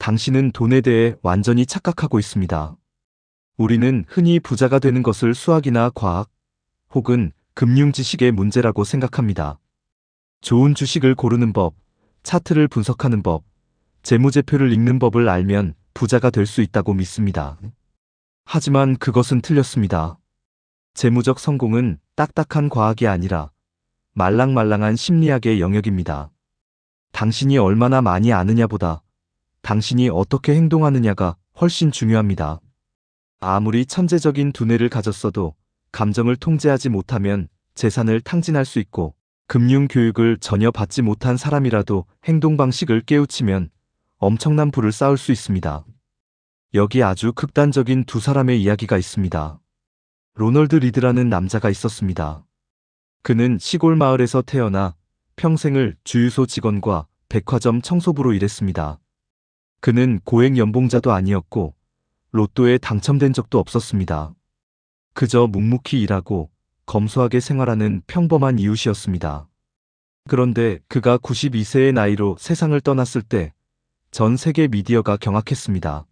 당신은 돈에 대해 완전히 착각하고 있습니다. 우리는 흔히 부자가 되는 것을 수학이나 과학 혹은 금융 지식의 문제라고 생각합니다. 좋은 주식을 고르는 법, 차트를 분석하는 법, 재무제표를 읽는 법을 알면 부자가 될 수 있다고 믿습니다. 하지만 그것은 틀렸습니다. 재무적 성공은 딱딱한 과학이 아니라 말랑말랑한 심리학의 영역입니다. 당신이 얼마나 많이 아느냐보다 당신이 어떻게 행동하느냐가 훨씬 중요합니다. 아무리 천재적인 두뇌를 가졌어도 감정을 통제하지 못하면 재산을 탕진할 수 있고 금융 교육을 전혀 받지 못한 사람이라도 행동 방식을 깨우치면 엄청난 부를 쌓을 수 있습니다. 여기 아주 극단적인 두 사람의 이야기가 있습니다. 로널드 리드라는 남자가 있었습니다. 그는 시골 마을에서 태어나 평생을 주유소 직원과 백화점 청소부로 일했습니다. 그는 고액 연봉자도 아니었고 로또에 당첨된 적도 없었습니다. 그저 묵묵히 일하고 검소하게 생활하는 평범한 이웃이었습니다. 그런데 그가 92세의 나이로 세상을 떠났을 때 전 세계 미디어가 경악했습니다.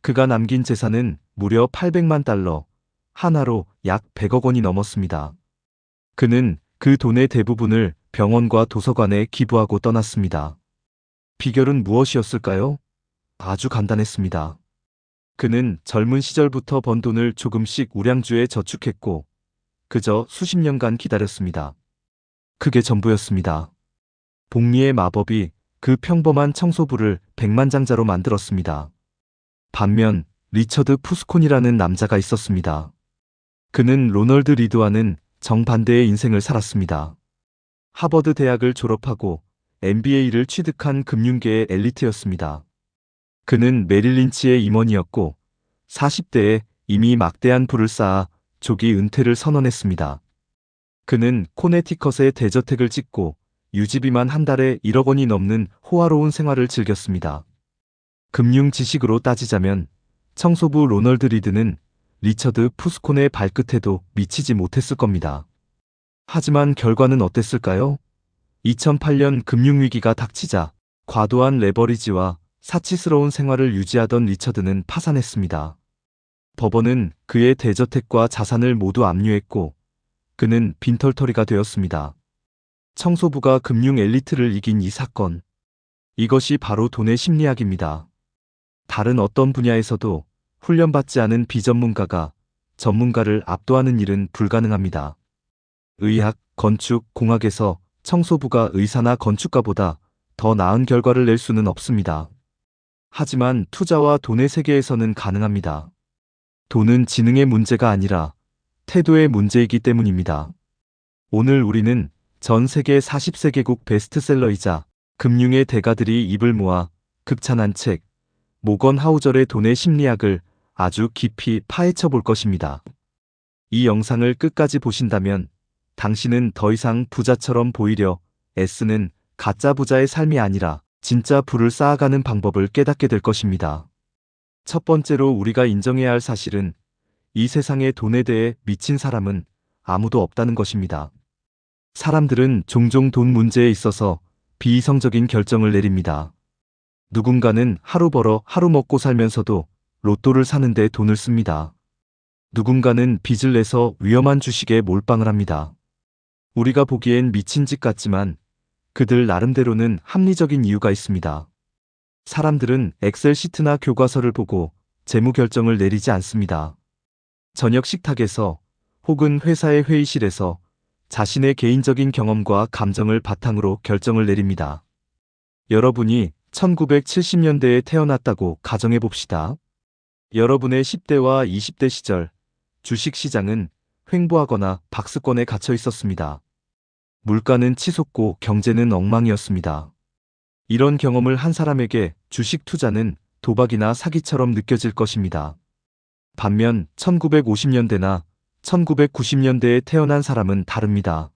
그가 남긴 재산은 무려 800만 달러, 하나로 약 100억 원이 넘었습니다. 그는 그 돈의 대부분을 병원과 도서관에 기부하고 떠났습니다. 비결은 무엇이었을까요? 아주 간단했습니다. 그는 젊은 시절부터 번 돈을 조금씩 우량주에 저축했고 그저 수십 년간 기다렸습니다. 그게 전부였습니다. 복리의 마법이 그 평범한 청소부를 백만장자로 만들었습니다. 반면 리처드 푸스콘이라는 남자가 있었습니다. 그는 로널드 리드와는 정반대의 인생을 살았습니다. 하버드 대학을 졸업하고 MBA를 취득한 금융계의 엘리트였습니다. 그는 메릴 린치의 임원이었고 40대에 이미 막대한 부를 쌓아 조기 은퇴를 선언했습니다. 그는 코네티컷에 대저택을 짓고 유지비만 한 달에 1억 원이 넘는 호화로운 생활을 즐겼습니다. 금융 지식으로 따지자면 청소부 로널드 리드는 리처드 푸스콘의 발끝에도 미치지 못했을 겁니다. 하지만 결과는 어땠을까요? 2008년 금융위기가 닥치자 과도한 레버리지와 사치스러운 생활을 유지하던 리처드는 파산했습니다. 법원은 그의 대저택과 자산을 모두 압류했고 그는 빈털터리가 되었습니다. 청소부가 금융 엘리트를 이긴 이 사건. 이것이 바로 돈의 심리학입니다. 다른 어떤 분야에서도 훈련받지 않은 비전문가가 전문가를 압도하는 일은 불가능합니다. 의학, 건축, 공학에서 청소부가 의사나 건축가보다 더 나은 결과를 낼 수는 없습니다. 하지만 투자와 돈의 세계에서는 가능합니다. 돈은 지능의 문제가 아니라 태도의 문제이기 때문입니다. 오늘 우리는 전 세계 40세계국 베스트셀러이자 금융의 대가들이 입을 모아 극찬한 책 모건 하우절의 돈의 심리학을 아주 깊이 파헤쳐 볼 것입니다. 이 영상을 끝까지 보신다면 당신은 더 이상 부자처럼 보이려 애쓰는 가짜 부자의 삶이 아니라 진짜 부를 쌓아가는 방법을 깨닫게 될 것입니다. 첫 번째로 우리가 인정해야 할 사실은 이 세상에 돈에 대해 미친 사람은 아무도 없다는 것입니다. 사람들은 종종 돈 문제에 있어서 비이성적인 결정을 내립니다. 누군가는 하루 벌어 하루 먹고 살면서도 로또를 사는데 돈을 씁니다. 누군가는 빚을 내서 위험한 주식에 몰빵을 합니다. 우리가 보기엔 미친 짓 같지만 그들 나름대로는 합리적인 이유가 있습니다. 사람들은 엑셀 시트나 교과서를 보고 재무 결정을 내리지 않습니다. 저녁 식탁에서 혹은 회사의 회의실에서 자신의 개인적인 경험과 감정을 바탕으로 결정을 내립니다. 여러분이 1970년대에 태어났다고 가정해 봅시다. 여러분의 10대와 20대 시절 주식 시장은 횡보하거나 박스권에 갇혀 있었습니다. 물가는 치솟고 경제는 엉망이었습니다. 이런 경험을 한 사람에게 주식 투자는 도박이나 사기처럼 느껴질 것입니다. 반면 1950년대나 1990년대에 태어난 사람은 다릅니다.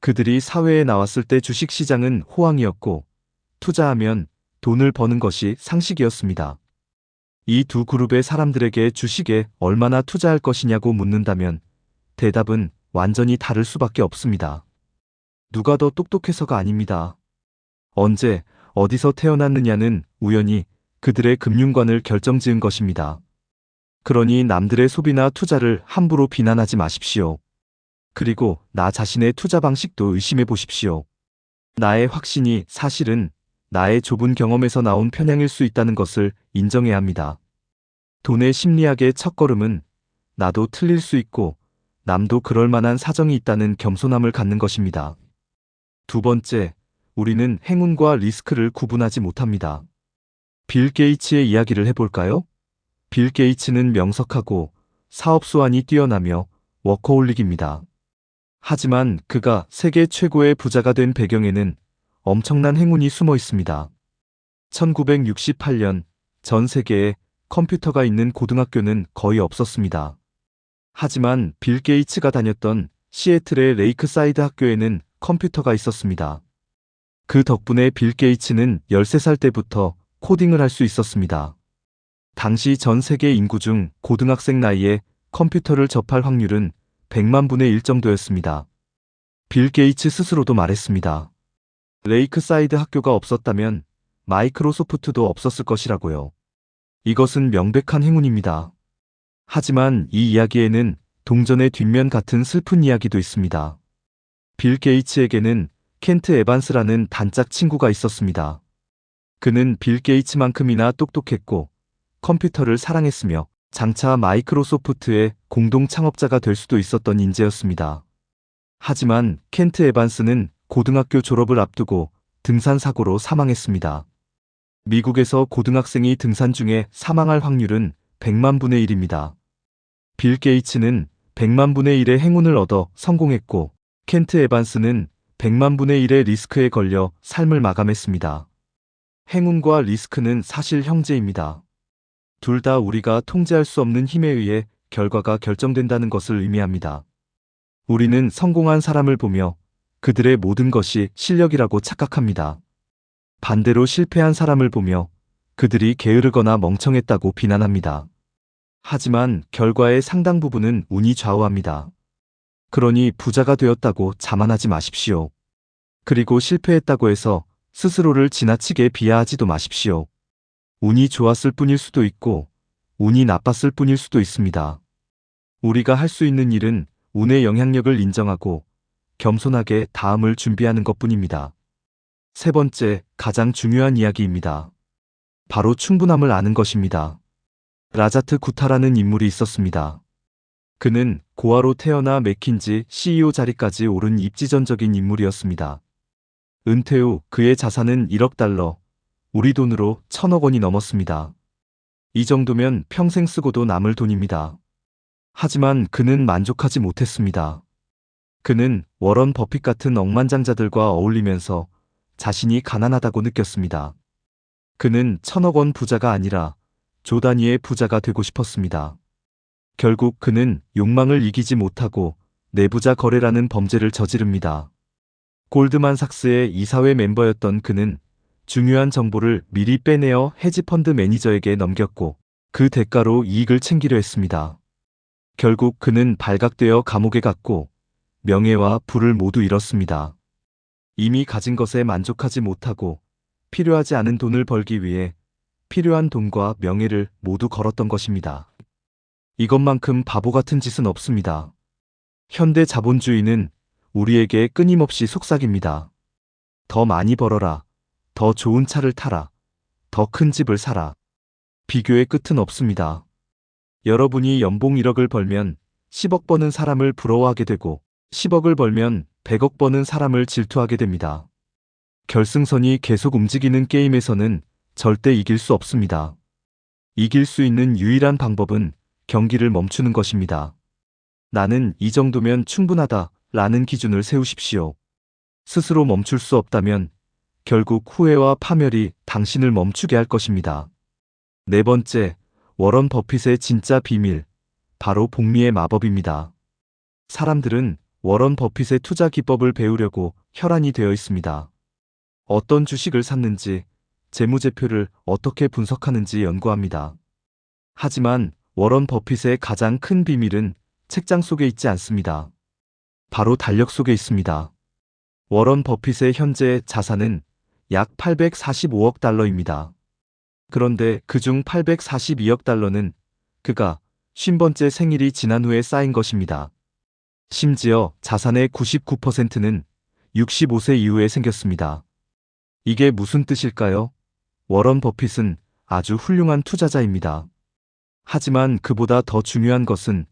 그들이 사회에 나왔을 때 주식 시장은 호황이었고 투자하면 돈을 버는 것이 상식이었습니다. 이 두 그룹의 사람들에게 주식에 얼마나 투자할 것이냐고 묻는다면 대답은 완전히 다를 수밖에 없습니다. 누가 더 똑똑해서가 아닙니다. 언제, 어디서 태어났느냐는 우연히 그들의 금융관을 결정 지은 것입니다. 그러니 남들의 소비나 투자를 함부로 비난하지 마십시오. 그리고 나 자신의 투자 방식도 의심해 보십시오. 나의 확신이 사실은 나의 좁은 경험에서 나온 편향일 수 있다는 것을 인정해야 합니다. 돈의 심리학의 첫걸음은 나도 틀릴 수 있고 남도 그럴 만한 사정이 있다는 겸손함을 갖는 것입니다. 두 번째, 우리는 행운과 리스크를 구분하지 못합니다. 빌 게이츠의 이야기를 해볼까요? 빌 게이츠는 명석하고 사업 수완이 뛰어나며 워커홀릭입니다. 하지만 그가 세계 최고의 부자가 된 배경에는 엄청난 행운이 숨어 있습니다. 1968년 전 세계에 컴퓨터가 있는 고등학교는 거의 없었습니다. 하지만 빌 게이츠가 다녔던 시애틀의 레이크사이드 학교에는 컴퓨터가 있었습니다. 그 덕분에 빌 게이츠는 13살 때부터 코딩을 할 수 있었습니다. 당시 전 세계 인구 중 고등학생 나이에 컴퓨터를 접할 확률은 100만 분의 1 정도였습니다. 빌 게이츠 스스로도 말했습니다. 레이크사이드 학교가 없었다면 마이크로소프트도 없었을 것이라고요. 이것은 명백한 행운입니다. 하지만 이 이야기에는 동전의 뒷면 같은 슬픈 이야기도 있습니다. 빌 게이츠에게는 켄트 에반스라는 단짝 친구가 있었습니다. 그는 빌 게이츠만큼이나 똑똑했고 컴퓨터를 사랑했으며 장차 마이크로소프트의 공동 창업자가 될 수도 있었던 인재였습니다. 하지만 켄트 에반스는 고등학교 졸업을 앞두고 등산 사고로 사망했습니다. 미국에서 고등학생이 등산 중에 사망할 확률은 100만 분의 1입니다. 빌 게이츠는 100만 분의 1의 행운을 얻어 성공했고 켄트 에반스는 100만 분의 1의 리스크에 걸려 삶을 마감했습니다. 행운과 리스크는 사실 형제입니다. 둘 다 우리가 통제할 수 없는 힘에 의해 결과가 결정된다는 것을 의미합니다. 우리는 성공한 사람을 보며 그들의 모든 것이 실력이라고 착각합니다. 반대로 실패한 사람을 보며 그들이 게으르거나 멍청했다고 비난합니다. 하지만 결과의 상당 부분은 운이 좌우합니다. 그러니 부자가 되었다고 자만하지 마십시오. 그리고 실패했다고 해서 스스로를 지나치게 비하하지도 마십시오. 운이 좋았을 뿐일 수도 있고 운이 나빴을 뿐일 수도 있습니다. 우리가 할 수 있는 일은 운의 영향력을 인정하고 겸손하게 다음을 준비하는 것 뿐입니다. 세 번째, 가장 중요한 이야기입니다. 바로 충분함을 아는 것입니다. 라자트 구타라는 인물이 있었습니다. 그는 고아로 태어나 맥킨지 CEO 자리까지 오른 입지전적인 인물이었습니다. 은퇴 후 그의 자산은 1억 달러, 우리 돈으로 천억 원이 넘었습니다. 이 정도면 평생 쓰고도 남을 돈입니다. 하지만 그는 만족하지 못했습니다. 그는 워런 버핏 같은 억만장자들과 어울리면서 자신이 가난하다고 느꼈습니다. 그는 천억 원 부자가 아니라 조단위의 부자가 되고 싶었습니다. 결국 그는 욕망을 이기지 못하고 내부자 거래라는 범죄를 저지릅니다. 골드만삭스의 이사회 멤버였던 그는 중요한 정보를 미리 빼내어 헤지펀드 매니저에게 넘겼고 그 대가로 이익을 챙기려 했습니다. 결국 그는 발각되어 감옥에 갔고 명예와 부를 모두 잃었습니다. 이미 가진 것에 만족하지 못하고 필요하지 않은 돈을 벌기 위해 필요한 돈과 명예를 모두 걸었던 것입니다. 이것만큼 바보 같은 짓은 없습니다. 현대 자본주의는 우리에게 끊임없이 속삭입니다. 더 많이 벌어라. 더 좋은 차를 타라. 더 큰 집을 사라. 비교의 끝은 없습니다. 여러분이 연봉 1억을 벌면 10억 버는 사람을 부러워하게 되고 10억을 벌면 100억 버는 사람을 질투하게 됩니다. 결승선이 계속 움직이는 게임에서는 절대 이길 수 없습니다. 이길 수 있는 유일한 방법은 경기를 멈추는 것입니다. 나는 이 정도면 충분하다 라는 기준을 세우십시오. 스스로 멈출 수 없다면 결국 후회와 파멸이 당신을 멈추게 할 것입니다. 네 번째, 워런 버핏의 진짜 비밀, 바로 복리의 마법입니다. 사람들은 워런 버핏의 투자 기법을 배우려고 혈안이 되어 있습니다. 어떤 주식을 샀는지, 재무제표를 어떻게 분석하는지 연구합니다. 하지만 워런 버핏의 가장 큰 비밀은 책장 속에 있지 않습니다. 바로 달력 속에 있습니다. 워런 버핏의 현재 자산은 약 845억 달러입니다. 그런데 그중 842억 달러는 그가 50번째 생일이 지난 후에 쌓인 것입니다. 심지어 자산의 99%는 65세 이후에 생겼습니다. 이게 무슨 뜻일까요? 워런 버핏은 아주 훌륭한 투자자입니다. 하지만 그보다 더 중요한 것은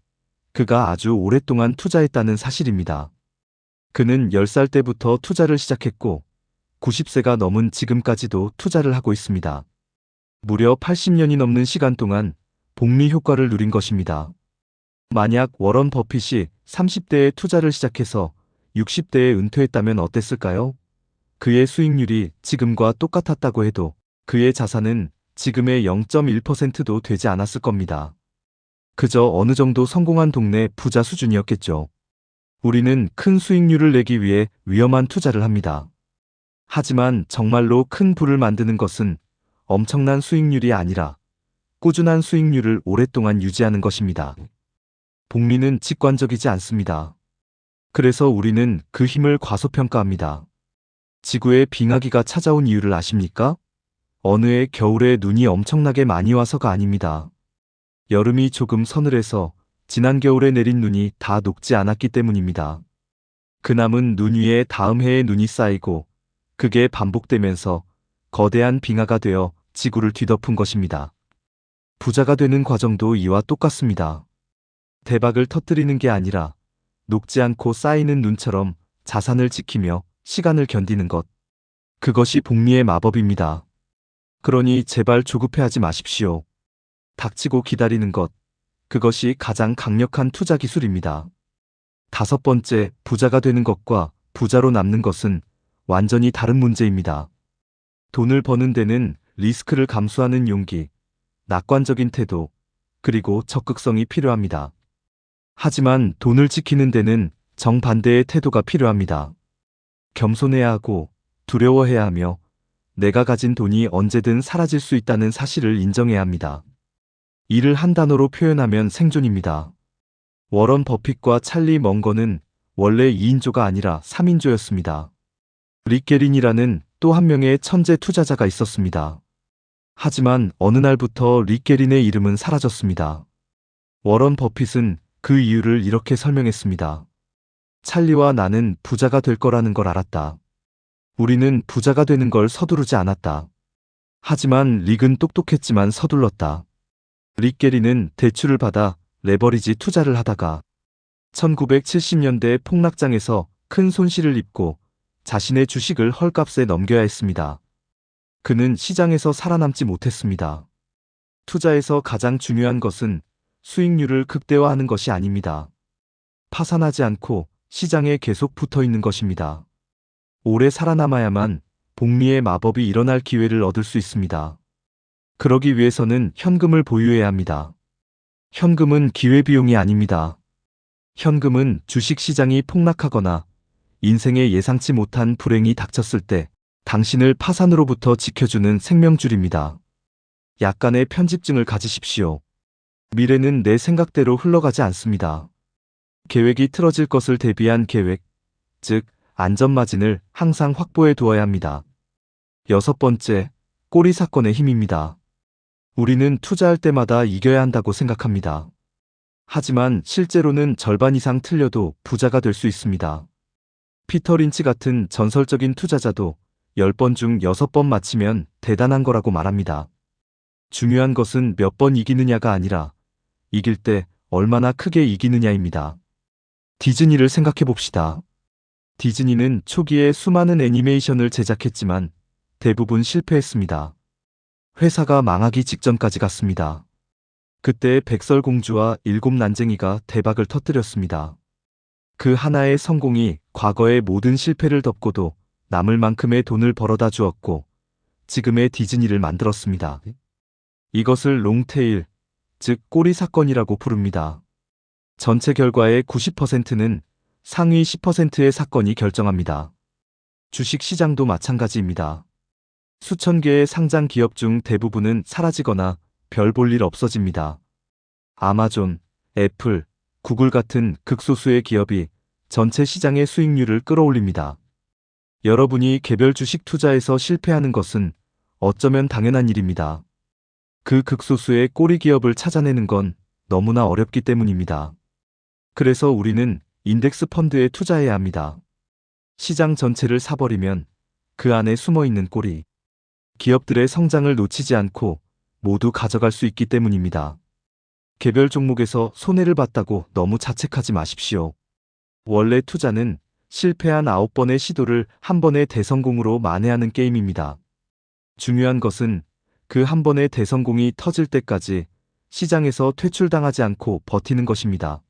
그가 아주 오랫동안 투자했다는 사실입니다. 그는 10살 때부터 투자를 시작했고 90세가 넘은 지금까지도 투자를 하고 있습니다. 무려 80년이 넘는 시간 동안 복리 효과를 누린 것입니다. 만약 워런 버핏이 30대에 투자를 시작해서 60대에 은퇴했다면 어땠을까요? 그의 수익률이 지금과 똑같았다고 해도 그의 자산은 지금의 0.1%도 되지 않았을 겁니다. 그저 어느 정도 성공한 동네 부자 수준이었겠죠. 우리는 큰 수익률을 내기 위해 위험한 투자를 합니다. 하지만 정말로 큰 부를 만드는 것은 엄청난 수익률이 아니라 꾸준한 수익률을 오랫동안 유지하는 것입니다. 복리는 직관적이지 않습니다. 그래서 우리는 그 힘을 과소평가합니다. 지구에 빙하기가 찾아온 이유를 아십니까? 어느 해 겨울에 눈이 엄청나게 많이 와서가 아닙니다. 여름이 조금 서늘해서 지난 겨울에 내린 눈이 다 녹지 않았기 때문입니다. 그 남은 눈 위에 다음 해에 눈이 쌓이고 그게 반복되면서 거대한 빙하가 되어 지구를 뒤덮은 것입니다. 부자가 되는 과정도 이와 똑같습니다. 대박을 터뜨리는 게 아니라 녹지 않고 쌓이는 눈처럼 자산을 지키며 시간을 견디는 것. 그것이 복리의 마법입니다. 그러니 제발 조급해하지 마십시오. 닥치고 기다리는 것. 그것이 가장 강력한 투자 기술입니다. 다섯 번째, 부자가 되는 것과 부자로 남는 것은 완전히 다른 문제입니다. 돈을 버는 데는 리스크를 감수하는 용기, 낙관적인 태도, 그리고 적극성이 필요합니다. 하지만 돈을 지키는 데는 정반대의 태도가 필요합니다. 겸손해야 하고 두려워해야 하며 내가 가진 돈이 언제든 사라질 수 있다는 사실을 인정해야 합니다. 이를 한 단어로 표현하면 생존입니다. 워런 버핏과 찰리 멍거는 원래 2인조가 아니라 3인조였습니다. 릭 게린이라는 또 한 명의 천재 투자자가 있었습니다. 하지만 어느 날부터 릭 게린의 이름은 사라졌습니다. 워런 버핏은 그 이유를 이렇게 설명했습니다. 찰리와 나는 부자가 될 거라는 걸 알았다. 우리는 부자가 되는 걸 서두르지 않았다. 하지만 릭은 똑똑했지만 서둘렀다. 릭 게리는 대출을 받아 레버리지 투자를 하다가 1970년대 폭락장에서 큰 손실을 입고 자신의 주식을 헐값에 넘겨야 했습니다. 그는 시장에서 살아남지 못했습니다. 투자에서 가장 중요한 것은 수익률을 극대화하는 것이 아닙니다. 파산하지 않고 시장에 계속 붙어 있는 것입니다. 오래 살아남아야만 복리의 마법이 일어날 기회를 얻을 수 있습니다. 그러기 위해서는 현금을 보유해야 합니다. 현금은 기회비용이 아닙니다. 현금은 주식 시장이 폭락하거나 인생에 예상치 못한 불행이 닥쳤을 때 당신을 파산으로부터 지켜주는 생명줄입니다. 약간의 편집증을 가지십시오. 미래는 내 생각대로 흘러가지 않습니다. 계획이 틀어질 것을 대비한 계획, 즉, 안전마진을 항상 확보해 두어야 합니다. 여섯 번째, 꼬리 사건의 힘입니다. 우리는 투자할 때마다 이겨야 한다고 생각합니다. 하지만 실제로는 절반 이상 틀려도 부자가 될 수 있습니다. 피터 린치 같은 전설적인 투자자도 10번 중 6번 맞히면 대단한 거라고 말합니다. 중요한 것은 몇 번 이기느냐가 아니라 이길 때 얼마나 크게 이기느냐입니다. 디즈니를 생각해 봅시다. 디즈니는 초기에 수많은 애니메이션을 제작했지만 대부분 실패했습니다. 회사가 망하기 직전까지 갔습니다. 그때 백설공주와 일곱 난쟁이가 대박을 터뜨렸습니다. 그 하나의 성공이 과거의 모든 실패를 덮고도 남을 만큼의 돈을 벌어다 주었고 지금의 디즈니를 만들었습니다. 이것을 롱테일, 즉 꼬리 사건이라고 부릅니다. 전체 결과의 90%는 상위 10%의 사건이 결정합니다. 주식 시장도 마찬가지입니다. 수천 개의 상장 기업 중 대부분은 사라지거나 별 볼 일 없어집니다. 아마존, 애플, 구글 같은 극소수의 기업이 전체 시장의 수익률을 끌어올립니다. 여러분이 개별 주식 투자에서 실패하는 것은 어쩌면 당연한 일입니다. 그 극소수의 꼬리 기업을 찾아내는 건 너무나 어렵기 때문입니다. 그래서 우리는 인덱스 펀드에 투자해야 합니다. 시장 전체를 사버리면 그 안에 숨어 있는 꼬리 기업들의 성장을 놓치지 않고 모두 가져갈 수 있기 때문입니다. 개별 종목에서 손해를 봤다고 너무 자책하지 마십시오. 원래 투자는 실패한 9번의 시도를 한 번의 대성공으로 만회하는 게임입니다. 중요한 것은 그 한 번의 대성공이 터질 때까지 시장에서 퇴출당하지 않고 버티는 것입니다.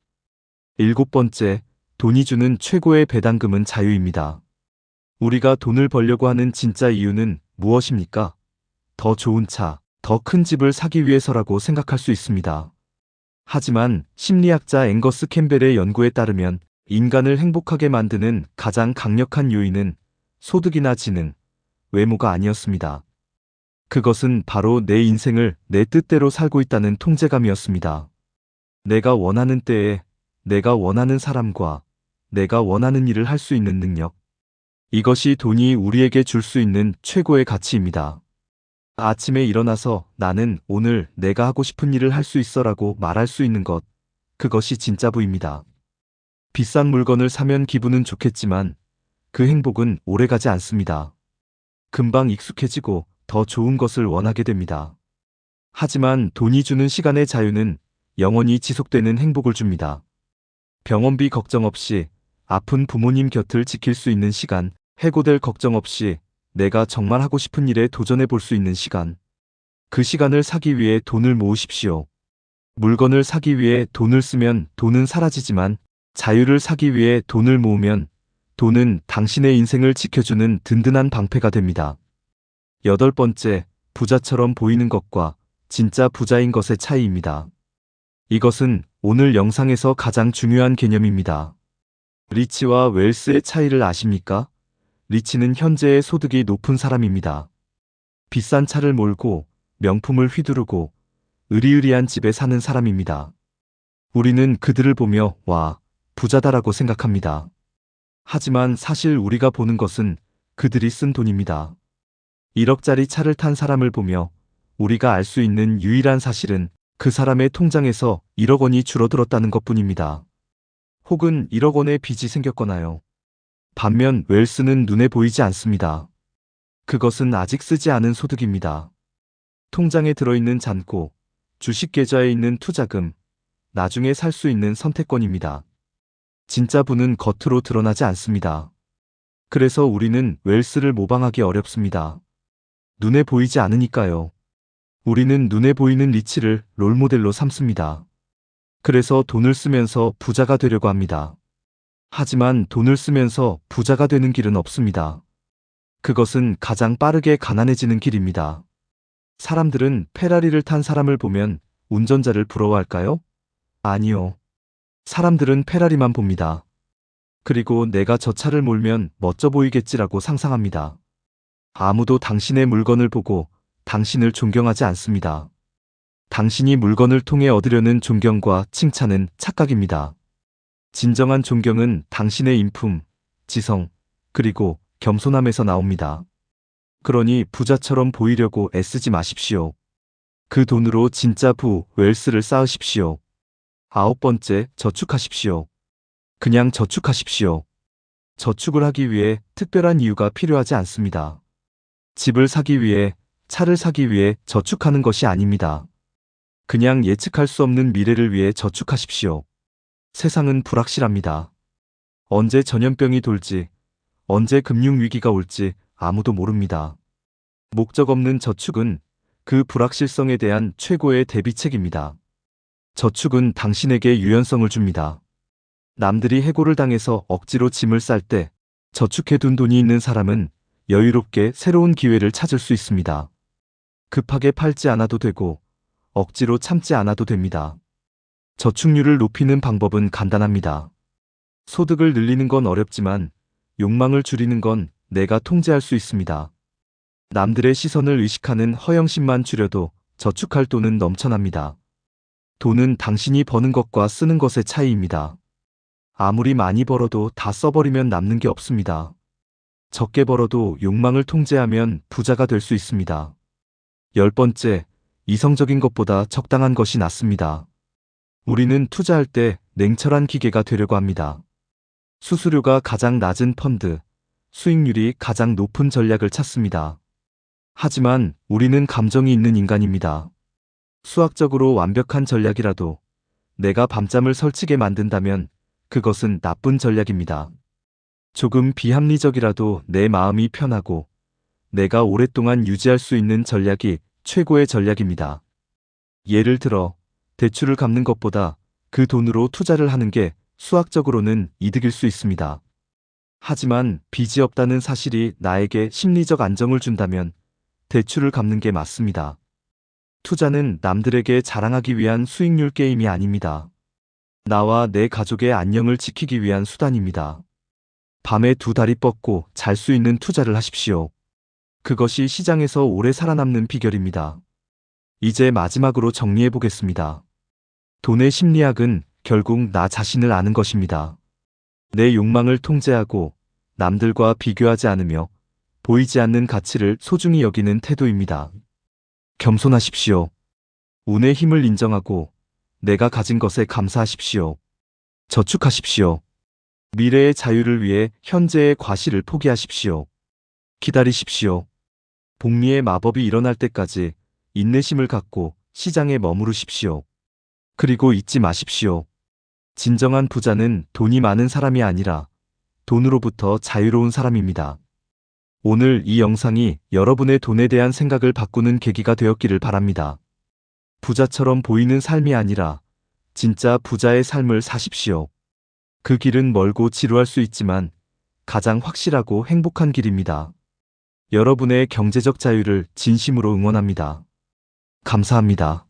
일곱 번째, 돈이 주는 최고의 배당금은 자유입니다. 우리가 돈을 벌려고 하는 진짜 이유는 무엇입니까? 더 좋은 차, 더 큰 집을 사기 위해서라고 생각할 수 있습니다. 하지만 심리학자 앵거스 캠벨의 연구에 따르면 인간을 행복하게 만드는 가장 강력한 요인은 소득이나 지능, 외모가 아니었습니다. 그것은 바로 내 인생을 내 뜻대로 살고 있다는 통제감이었습니다. 내가 원하는 때에 내가 원하는 사람과 내가 원하는 일을 할 수 있는 능력. 이것이 돈이 우리에게 줄 수 있는 최고의 가치입니다. 아침에 일어나서 나는 오늘 내가 하고 싶은 일을 할 수 있어라고 말할 수 있는 것. 그것이 진짜 부입니다. 비싼 물건을 사면 기분은 좋겠지만 그 행복은 오래가지 않습니다. 금방 익숙해지고 더 좋은 것을 원하게 됩니다. 하지만 돈이 주는 시간의 자유는 영원히 지속되는 행복을 줍니다. 병원비 걱정 없이 아픈 부모님 곁을 지킬 수 있는 시간, 해고될 걱정 없이 내가 정말 하고 싶은 일에 도전해 볼 수 있는 시간. 그 시간을 사기 위해 돈을 모으십시오. 물건을 사기 위해 돈을 쓰면 돈은 사라지지만 자유를 사기 위해 돈을 모으면 돈은 당신의 인생을 지켜주는 든든한 방패가 됩니다. 여덟 번째, 부자처럼 보이는 것과 진짜 부자인 것의 차이입니다. 이것은 오늘 영상에서 가장 중요한 개념입니다. 리치와 웰스의 차이를 아십니까? 리치는 현재의 소득이 높은 사람입니다. 비싼 차를 몰고 명품을 휘두르고 의리의리한 집에 사는 사람입니다. 우리는 그들을 보며 와, 부자다라고 생각합니다. 하지만 사실 우리가 보는 것은 그들이 쓴 돈입니다. 1억짜리 차를 탄 사람을 보며 우리가 알 수 있는 유일한 사실은 그 사람의 통장에서 1억 원이 줄어들었다는 것 뿐입니다. 혹은 1억 원의 빚이 생겼거나요. 반면 웰스는 눈에 보이지 않습니다. 그것은 아직 쓰지 않은 소득입니다. 통장에 들어있는 잔고, 주식 계좌에 있는 투자금, 나중에 살 수 있는 선택권입니다. 진짜 부는 겉으로 드러나지 않습니다. 그래서 우리는 웰스를 모방하기 어렵습니다. 눈에 보이지 않으니까요. 우리는 눈에 보이는 리치를 롤모델로 삼습니다. 그래서 돈을 쓰면서 부자가 되려고 합니다. 하지만 돈을 쓰면서 부자가 되는 길은 없습니다. 그것은 가장 빠르게 가난해지는 길입니다. 사람들은 페라리를 탄 사람을 보면 운전자를 부러워할까요? 아니요. 사람들은 페라리만 봅니다. 그리고 내가 저 차를 몰면 멋져 보이겠지라고 상상합니다. 아무도 당신의 물건을 보고 당신을 존경하지 않습니다. 당신이 물건을 통해 얻으려는 존경과 칭찬은 착각입니다. 진정한 존경은 당신의 인품, 지성, 그리고 겸손함에서 나옵니다. 그러니 부자처럼 보이려고 애쓰지 마십시오. 그 돈으로 진짜 부, 웰스를 쌓으십시오. 아홉 번째, 저축하십시오. 그냥 저축하십시오. 저축을 하기 위해 특별한 이유가 필요하지 않습니다. 집을 사기 위해, 차를 사기 위해 저축하는 것이 아닙니다. 그냥 예측할 수 없는 미래를 위해 저축하십시오. 세상은 불확실합니다. 언제 전염병이 돌지, 언제 금융위기가 올지 아무도 모릅니다. 목적 없는 저축은 그 불확실성에 대한 최고의 대비책입니다. 저축은 당신에게 유연성을 줍니다. 남들이 해고를 당해서 억지로 짐을 쌀 때 저축해둔 돈이 있는 사람은 여유롭게 새로운 기회를 찾을 수 있습니다. 급하게 팔지 않아도 되고 억지로 참지 않아도 됩니다. 저축률을 높이는 방법은 간단합니다. 소득을 늘리는 건 어렵지만 욕망을 줄이는 건 내가 통제할 수 있습니다. 남들의 시선을 의식하는 허영심만 줄여도 저축할 돈은 넘쳐납니다. 돈은 당신이 버는 것과 쓰는 것의 차이입니다. 아무리 많이 벌어도 다 써버리면 남는 게 없습니다. 적게 벌어도 욕망을 통제하면 부자가 될 수 있습니다. 열 번째, 이성적인 것보다 적당한 것이 낫습니다. 우리는 투자할 때 냉철한 기계가 되려고 합니다. 수수료가 가장 낮은 펀드, 수익률이 가장 높은 전략을 찾습니다. 하지만 우리는 감정이 있는 인간입니다. 수학적으로 완벽한 전략이라도 내가 밤잠을 설치게 만든다면 그것은 나쁜 전략입니다. 조금 비합리적이라도 내 마음이 편하고 내가 오랫동안 유지할 수 있는 전략이 최고의 전략입니다. 예를 들어 대출을 갚는 것보다 그 돈으로 투자를 하는 게 수학적으로는 이득일 수 있습니다. 하지만 빚이 없다는 사실이 나에게 심리적 안정을 준다면 대출을 갚는 게 맞습니다. 투자는 남들에게 자랑하기 위한 수익률 게임이 아닙니다. 나와 내 가족의 안녕을 지키기 위한 수단입니다. 밤에 두 다리 뻗고 잘 수 있는 투자를 하십시오. 그것이 시장에서 오래 살아남는 비결입니다. 이제 마지막으로 정리해 보겠습니다. 돈의 심리학은 결국 나 자신을 아는 것입니다. 내 욕망을 통제하고 남들과 비교하지 않으며 보이지 않는 가치를 소중히 여기는 태도입니다. 겸손하십시오. 운의 힘을 인정하고 내가 가진 것에 감사하십시오. 저축하십시오. 미래의 자유를 위해 현재의 과실을 포기하십시오. 기다리십시오. 복리의 마법이 일어날 때까지 인내심을 갖고 시장에 머무르십시오. 그리고 잊지 마십시오. 진정한 부자는 돈이 많은 사람이 아니라 돈으로부터 자유로운 사람입니다. 오늘 이 영상이 여러분의 돈에 대한 생각을 바꾸는 계기가 되었기를 바랍니다. 부자처럼 보이는 삶이 아니라 진짜 부자의 삶을 사십시오. 그 길은 멀고 지루할 수 있지만 가장 확실하고 행복한 길입니다. 여러분의 경제적 자유를 진심으로 응원합니다. 감사합니다.